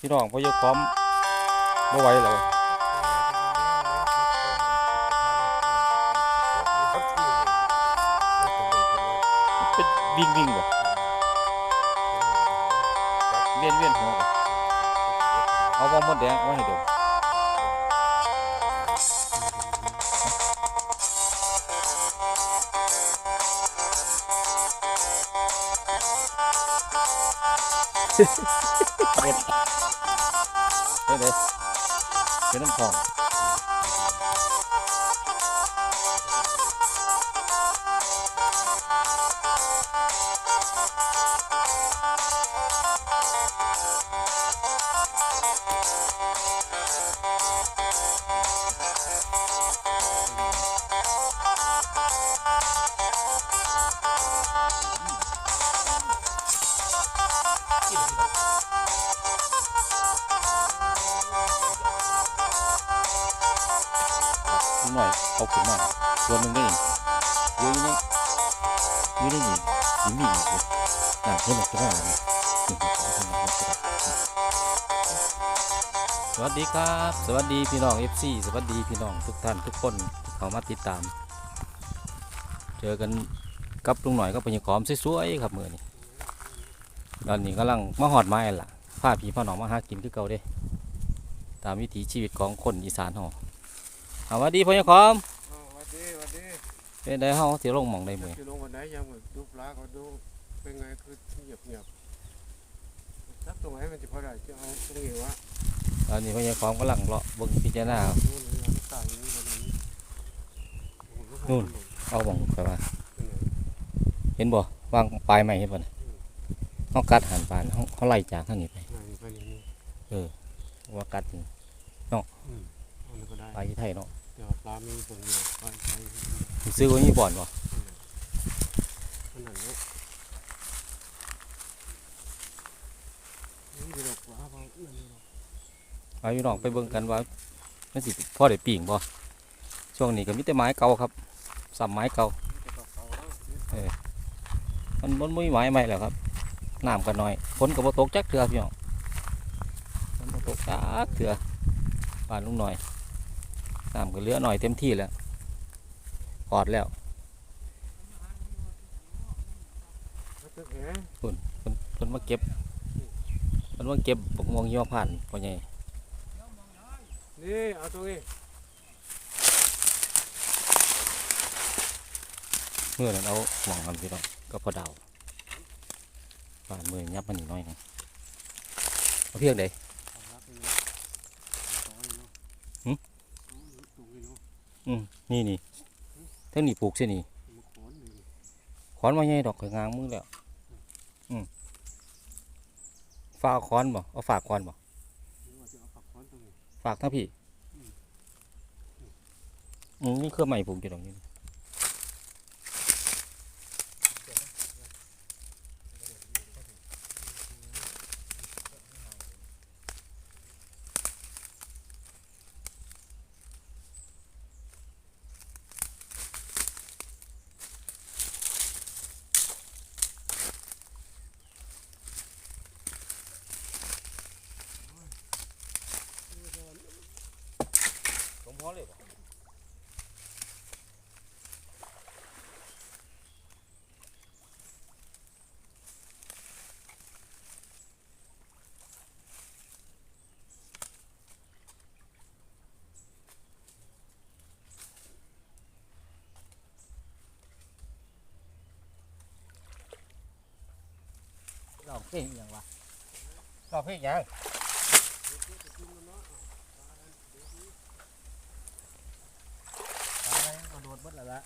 พี่น้องพอยกพร้อมบ่ไหวแล้วเป็นวิ่งวิ่งบ่เวียนเวียนหัวบ่เอาบ่หมดแดงเอาไว้ให้ดมเด็ ดเด็ดเด็ดเป็นน้ำทอง อยู่นี่อยู่นี่นี่สิมีอีกเลยน้ำเพิ่มขึ้นมาเลยนี่เอาขึ้นมาเอาขึ้นสวัสดีครับ สวัสดีพี่น้อง FC สวัสดีพี่น้องทุกท่านทุกคนเข้ามาติดตาม เจอกันกับลุงหน่อยก็เป็นยขอมสวยๆครับมือนี้ตอนนี้กำลังมาหอดไม้ล่ะพาพี่พ่อน้องมาหากินคือเก่าเด้ ตามวิถีชีวิตของคนอีสานเฮาเอสวัสดีพ่อยขอม อ๋อหวัดดีหวัดดี เป็นได้เฮาสิลงหมองได้มื้อจะลงวันไหนยังเหมือนดูปลาก็ดูเป็นไงคือเงียบเงียบสักตรงไหนมันจะพอได้จะเอาตรงนี้วะตอนนี้พ่อยังขอมกำลังเลาะเบิ่งพิจารณานู่นนี่เราตายอย่างนี้วันนี้นู่นเอาบ่องไปว่าเห็นบ่วางปลายไม้เห็นบ่น่ะเฮากัดหันปานเฮาเฮาไล่จากทางนี้ไปนี่ไปนี่นี่ว่ากัดนี่อืมอันนี้ก็ได้ปลาอยู่ไทยเนาะเดี๋ยวปลามีตรงนี้ไปไปซื้อไว้มีบ่อนบ่ขนาดนี้นี่ดี๋ยวปลาบางนั่นนี่เอาอยู่น้องไปเบิ่งกันว่ามันสิพ่อได้ปิ้งบ่ช่วงนี้ก็มีแต่ไม้เก่าครับซ้ำไม้เก่าจะตกเขาแล้วมันมันบ่มีไม้ใหม่แล้วครับน้ำก็น้อยฝนก็บ่ตกจักเทื่อพี่น้องฝนบ่ตกจักเทื่อบ้านลุงหน่อยน้ำก็เหลือหน่อยเต็มที่แล้ว ออดแล้วตึกแหเพิ่นเพิ่นมาเก็บเพิ่นมาเก็บบักม่วงยี่ห้อผ่านพ่อใหญ่นี่เอาตรงนี้เมื่อนั้นเอาหมองกันพี่น้องก็พอดาวผ่านมือยับมันนี่น้อยหนึงเอาเพียงใดเอาละไปเลยต่อเลยเนาะหึตรงนี้เนาะอืมนี่นี่ เท่านี้ปลูกเช่นนี่ขอนมาใหญ่ดอกงามมือแล้วอืมฝากขอนบ่เอาฝากขอนบ่ฝากทั้งพี่อืมนี่เครื่องใหม่ปลูกอยู่ตรงนี้ผมพอเลยบ่ ร้อง เพลงอหย่างวะร้อเพลงอยังตายกระโดดบดแล้วละ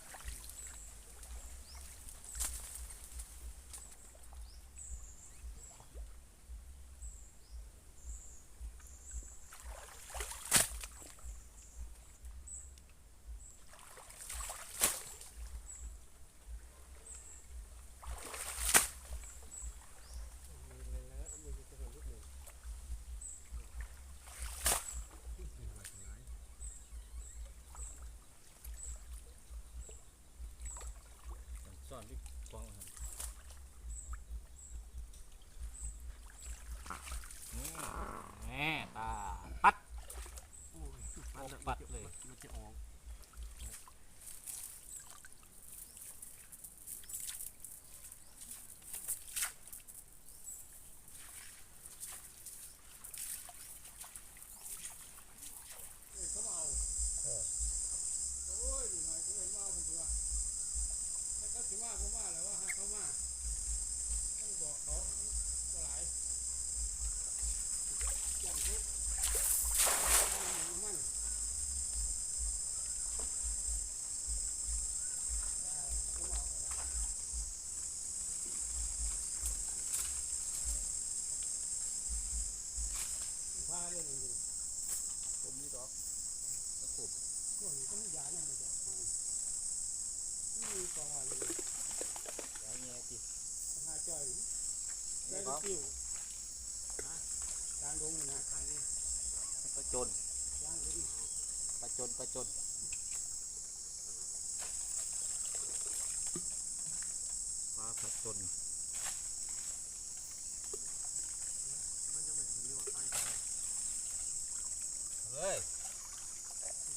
เลยนี่ผมมีดอกตะขุบพวกนี้ก็มียาเนี่ยมันจะนี่กองอะไรเลยยายแง่ติหาจ่อยได้ลูกติ้วฮะการลงนี่นะขายดิประจนกลางดงประจนประจน ปลาผัดจน เลย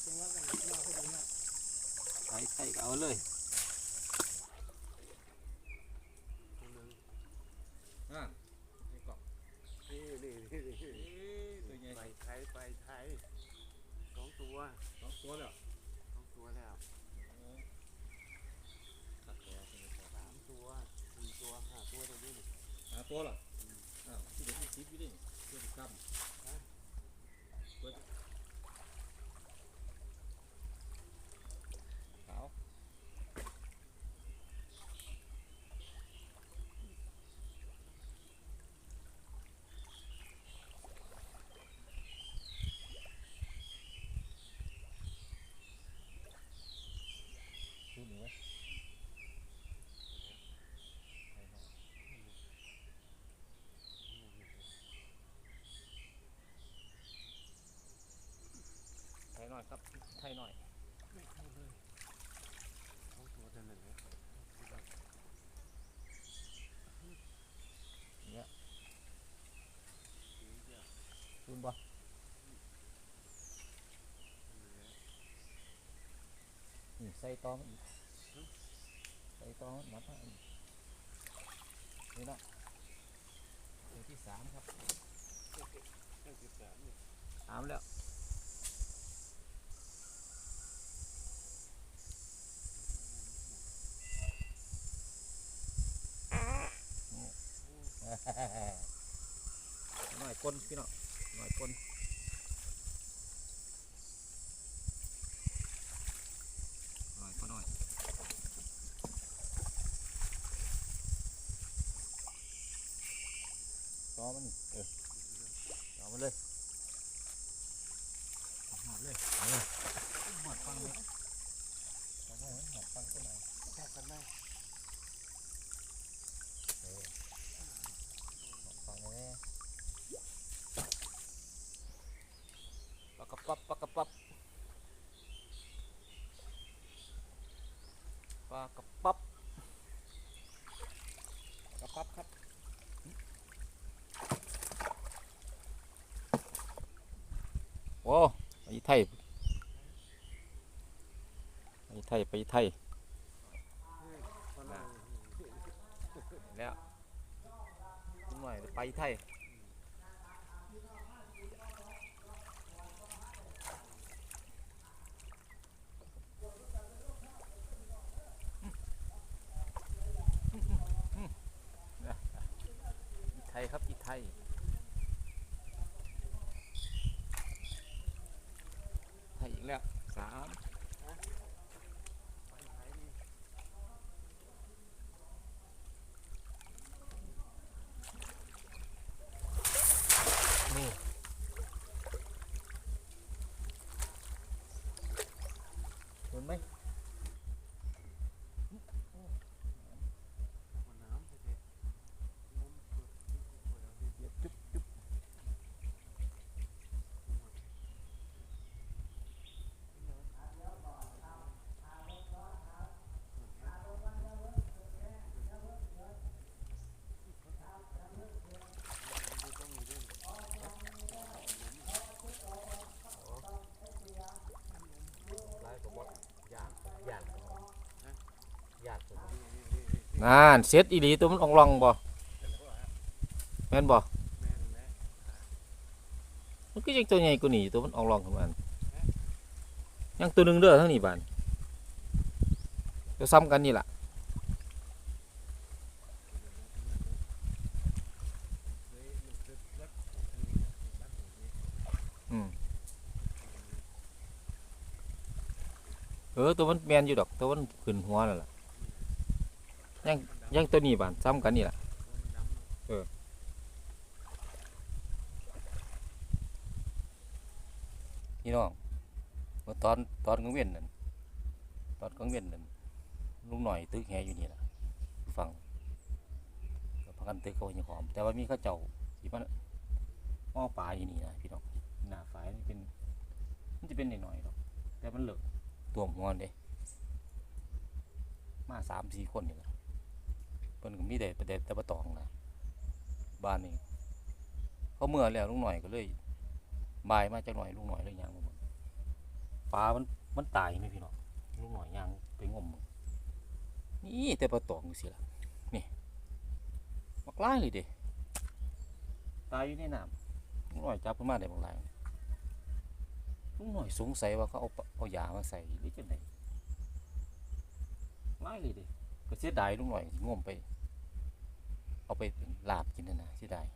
จังหวะกันมาพอดีนะ ใส่ใส่ก็เอาเลยอ่านี่กล่องนี่นี่นี่ตัวใหญ่ไปไทยไปไทยสองตัวสองตัวแล้วสองตัวแล้วสามตัวสี่ตัวห้าตัวตรงนี้าตัวเหรออ้าวที่เด็กที่ชิปอยู่ดิเพื่อนคำขาว ดูหนูไว้ ไทยห น่อยครับไทยหน่อยไม่เข้าเลยสองตัวเท่านั้นเลยดูบ่นี่ใส่ตอมนอีกใส่ตอมนนับมาอีกนี่เนาะตัวที่สามครับตั้งสิบสามนี่สามแล้ว หน่อยปนพี่เนาะหน่อยปนหน่อยก็หน่อยต่อมันนี่เออต่อมันเลยหอดเลยเอาเลยหอดฟังเลยเอาไว้หอดฟังก็หน่อยแทบกันได้ หอดฟังเลยปักกระปับปักกระปับป ลากระปับกระปับครับโอ้ไปไทยไปไทยไปไทย คนละ แล้วหน่อยไปไทยอีไทย ครับอีไทยไทยอีกแล้วสามนี่เห็นไหม คนน้ำเด็ดมุมเปิดเปิดเอาดิ เดี๋ยวจุ๊บจุ๊บ นานเสร็จอีหลีตัวมันอ่องรองบ่แม่นบ่มันก็ยังตัวใหญ่กว่านี้ตัวมันอ่องรองขึ้นมายังตัวหนึงเด้อทั้งนี้บานเดี๋ยวซ้ำกันนี่ล่ะเออตัวมันแมนอยู่ดอกตัวมันขึ้นหัวนั่นล่ะ ยังยังตัวนี้บานซ้ำกันนี่แหละเออพี่น้องเมื่อตอนตอนกลางเว้นนั่นตอนกลางเว้นนั่นลุงหน่อยตึกแหอยู่นี่แหละฟังพักกันตึกเขาอย่างหอม แต่ว่ามีข้าเจ้าที่มันอ้อปลาอยู่นี่นะพี่น้องหน้าฝายนี่เป็นมันจะเป็นหน่อยๆหรอกแต่มันเหลือตัวหัวมันเด้มาสามสี่คนนี่แหละเพิ่นก็มีแต่ประเด็นแต่ปะตองนะบ้านนี้เขาเมื่อแล้วลุงหน่อยก็เลยบายมาจากหน่อยลุงหน่อยเลยยางมาหมดปลามันมันตายไหมพี่น้องลุงหน่อยยางไปงมมึงนี่แต่ปลาตองสิละนี่มักไล่เลยเด้ตายอยู่ในน้ำลุงหน่อยจับขึ้นมาได้บักไล่ลุงหน่อยสงสัยว่าเขาเอาเอายามาใส่หรือจังไดไล่เลยเด้ก็เสียดายลุงหน่อยงมไป เอาไปเป็นลาบกินนะนะเสียดาย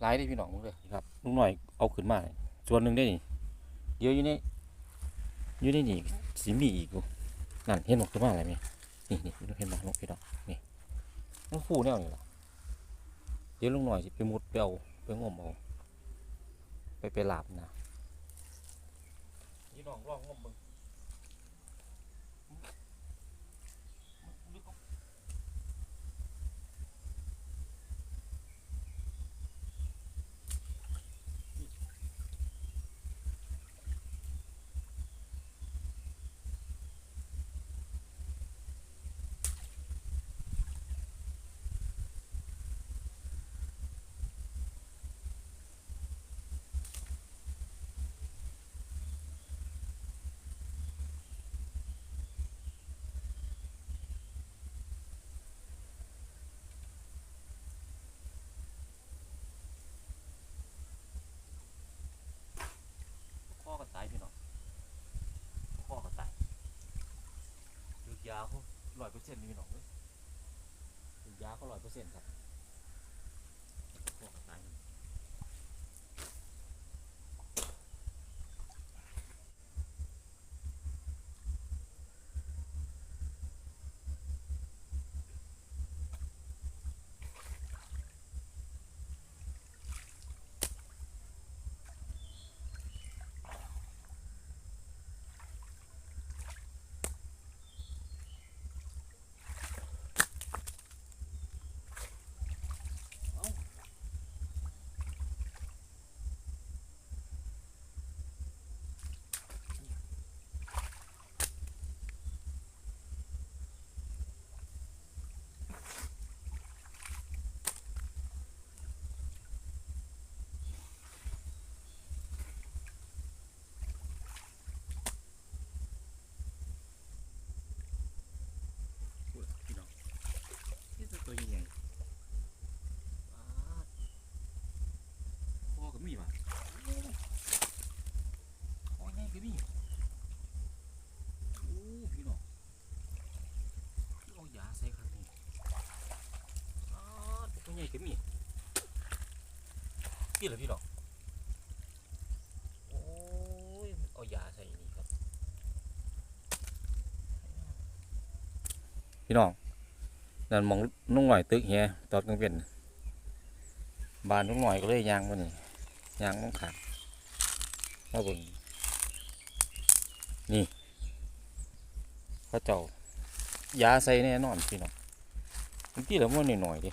หลายได้พี่น้องมึงเลยครับลุงหน่อยเอาขึ้นมาเลยส่วนหนึ่งได้นี่เดี๋ยวอยู่ในอยู่ในนี่สิมีอีกอยู่นั่นเห็นบอกขึ้นมาอะไรไหมนี่นี่เห็นบอกนกพี่น้องนี่มันคู่แนวนี่หรอเดี๋ยวลุงหน่อยสิไปมุดไปเอาไปงมเอาไปไปลาบนะพี่น้องลองงมมึงข้อก็ตายพี่น้องข้อก็ตาย ดูดยาเขาร้อยเปอร์เซ็นต์นี่พี่น้องเลยยาเขาร้อยเปอร์เซ็นต์ครับข้อก็ตาย พูดพี่น้องนี่ตัวตัวใหญ่ๆว้าดพ่อก็มีว่ะพ่อใหญ่ก็มีโอ้พี่น้องเอายาใส่ครับนี่ว้าดตัวใหญ่ ก็มีพี่เหรอพี่น้องโอ้ย เอายาใส่นี่ครับ พี่น้องนั่นมองลุงหน่อยตึกเฮียตอนกลางเป็นบานลุงหน่อยก็เลยยางมันนี่ยางมันขาดมาบิ่งนี่เขาเจ้ายาใส่แน่นอนพี่น้องบางทีเรามันหน่อยๆดิ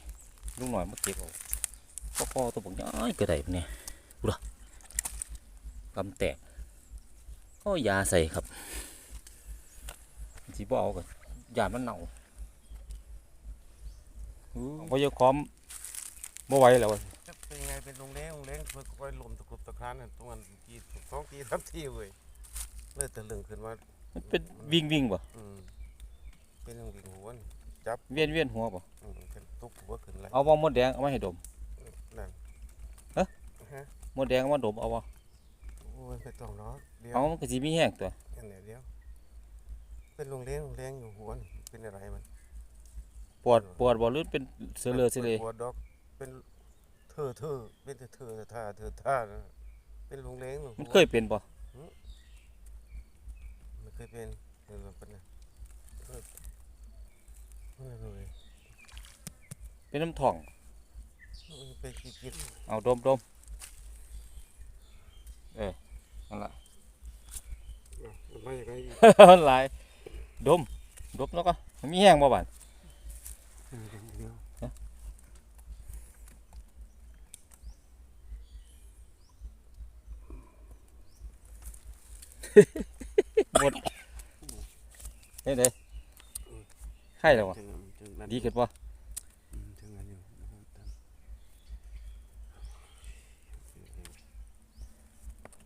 ลุงหน่อยมาเก็บเอาก็พอตัวบอกย้ายกระไดเนี่ยดูละกำแตกก็ยาใส่ครับสีบ่เอากันยานมันเน่าพอยกคอมบ่ไหวแล้วจะเป็นไงเป็นโรงแรมโรงแรมเพื่อคอยลมตะกรุบตะคร้านนั่นตรงนั้นกี่สองทีสามทีเลยเลยตะลึงขึ้นมามันเป็นวิ่งวิ่งบ่อืมเป็นเรื่องวิ่งหัวนี่ เวียนเวียนหัวบ่อืมเป็นตุกหัวขึ้นเลยเอาบ่มดแดงเอามาให้ดม นั่นฮะฮะมดแดงเอามาดมเอาบ่โอ้ยไม่ต้องเนาะเดี๋ยวเอามันก็สิมีแห้งตัวอันเนี้ยเดี๋ยว เป็นโรงแรมโรงแรมอยู่หัวนี่เป็นอะไรมันปวดปวดบ่หรือเป็นเสลอเสลยปวดดอกเป็นเธอเธอเป็นเธอเธอท่าเธอท่านะเป็นโรงแรมมันเคยเป็นบ่มันเคยเป็นเออเป็นนะเออ เออเลยเป็นน้ำท่องมันเป็นกินกินเอาดมดมเออนั่นล่ะมันหลายดมดมแล้วก็มีแห้งบ่บาดเออเดี๋ยวเฮ็ดเด้ ไข่แล้วบ่ถึงถึงนั้นดีขึ้นบ่อืมถึงนั้นอยู่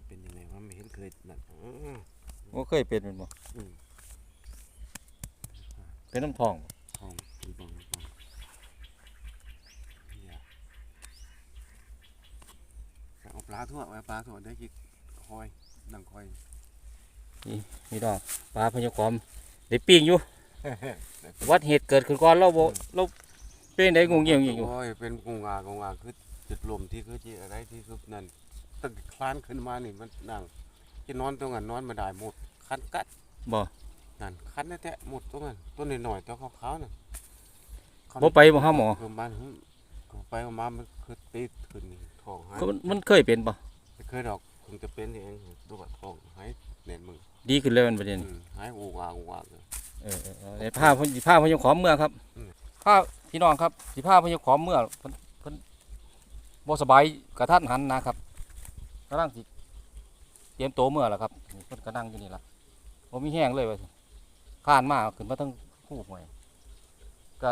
เป็นยังไงวะไม่เห็นเคยนั่นอ๋อบ่เคยเป็นแม่นบ่อืมเป็นน้ำท้องบ่ของเป็นบองเป็นบองอย่าเอาปลาทั่วไว้ปลาทั่วได้กี่คอยดังคอยนี่ดอกปลาพญากรได้ปิ้งอยู่ วัดเหตุเกิดขึ้นก่อนเราบ่เราเป็นไดงงเงียงอยู่โอ้ยเป็นกงงากงงาคือจุดลมที่คือที่อะไรที่คือนั่นตั้งแต่คลานขึ้นมานี่มันนั่งจะนอนตรงนั้นนอนมาได้หมดคันกัดบ่นั่นคันแท้ๆหมดตรงนั้นต้นหน่อยๆตัวขาวๆน่ะบ่ไปบ่หาหมอคือมันหึเข้าไปเอามามันคือติดขึ้นนี่ท้องหายก็มันมันเคยเป็นบ่ไม่เคยดอกคงจะเป็นเองดูว่าท้องหายแน่นมึงดีขึ้นแล้วมันประเด็นอืมหายอูกอาอูกอา เลยเออเออเออไอ้ผ้าพิ่นสิผ้าพยงขอมเมื่อครับอืมผ้าพี่น้องครับสิผ้าพยงขอมเมื่อเพิ่นเพิ่นบ่สบายกระทันหันนะครับกำลังสิเตรียมโตวเมื่อแล้วครับนี่เพิ่นก็นั่งอยู่นี่ล่ะบ่มีแห้งเลยว่าซั่นข้านมาขึ้นมาทั้งคู่หวยก็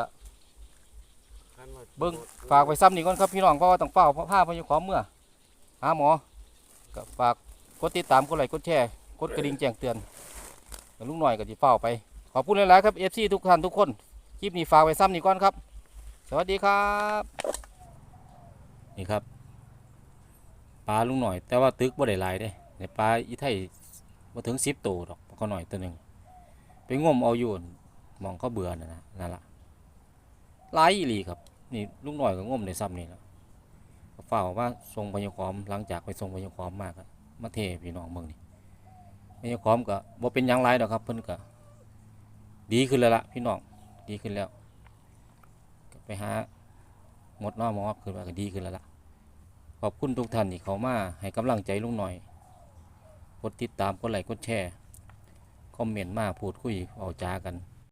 เบิ่ง ฝากไว้ซ้ำนี่ก่อนครับพี่น้องเพราะว่าต้องเฝ้าเพราะผ้าพยังขอมเมื่อหาหมอก็ฝากกดติดตามกดไลค์กดแชร์กดกระดิ่งแจ้งเตือนแล้วลุงหน่อยก็สิเฝ้าไป ขอบคุณหลายๆครับ FC ทุกท่านทุกคน คลิปนี้ฝากไว้ซ้ำนี่ก่อนครับ สวัสดีครับ นี่ครับ ปลาลุงหน่อย แต่ว่าตึกบ่ได้หลายเด้ในปลาอีไทยบ่ถึงสิบตัวดอกปลาก็หน่อยตัวหนึ่งไปงมเอาอยู่มองเขาเบื่อนะนะนั่นละหลายอีหลีครับ นี่ลุงหน่อยก็งมในซ้ำนี่แล้วก็ฝ้าว่าส่งพญาคอมหลังจากไปส่งพญาคอมมากมาเทพี่น้องเมืองนี่พญาคอมก็บ่เป็นยังไรดอกครับเพิ่นก็ ดีขึ้นแล้วล่ะพี่น้องดีขึ้นแล้ว ไปหาหมดน้อมอขึ้นมาก็ดีขึ้นแล้วละขอบคุณทุกท่านที่เขามาให้กำลังใจลุงหน่อยกดติดตามกดไลค์กดแชร์คอมเมนต์มาพูดคุยเอาจากัน